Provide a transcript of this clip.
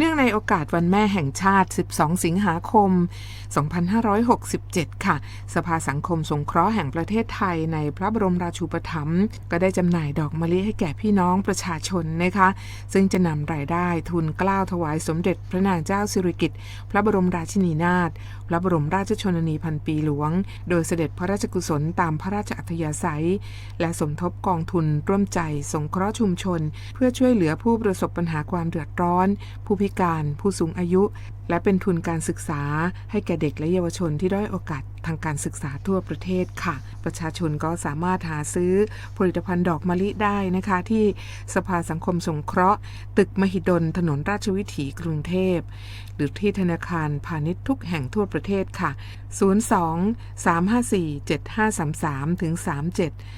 เนื่องในโอกาสวันแม่แห่งชาติ 12 สิงหาคม 2567 ค่ะ สภาสังคมสงเคราะห์แห่งประเทศไทยในพระบรมราชูปถัมภ์ก็ได้จำหน่ายดอกมะลิให้แก่พี่น้องประชาชนนะคะ ซึ่งจะนำรายได้ทุนกล้าวถวายสมเด็จพระนางเจ้าสิริกิติ์พระบรมราชินีนาถพระบรมราชชนนีพันปีหลวง โดยเสด็จพระราชกุศลตามพระราชอัธยาศัย และสมทบกองทุนร่วมใจสงเคราะห์ชุมชน เพื่อช่วยเหลือผู้ประสบปัญหาความเดือดร้อน ผู้พิพิการผู้สูงอายุ และเป็นทุนการศึกษา ให้แก่เด็กและเยาวชนที่ด้อยโอกาสทางการศึกษาทั่วประเทศค่ะ ประชาชนก็สามารถหาซื้อผลิตภัณฑ์ดอกมะลิได้นะคะ ที่สภาสังคมสงเคราะห์ ตึกมหิดลถนนราชวิถีกรุงเทพ หรือที่ธนาคารพาณิชย์ทุกแห่งทั่วประเทศค่ะ 02 354 7533ถึง37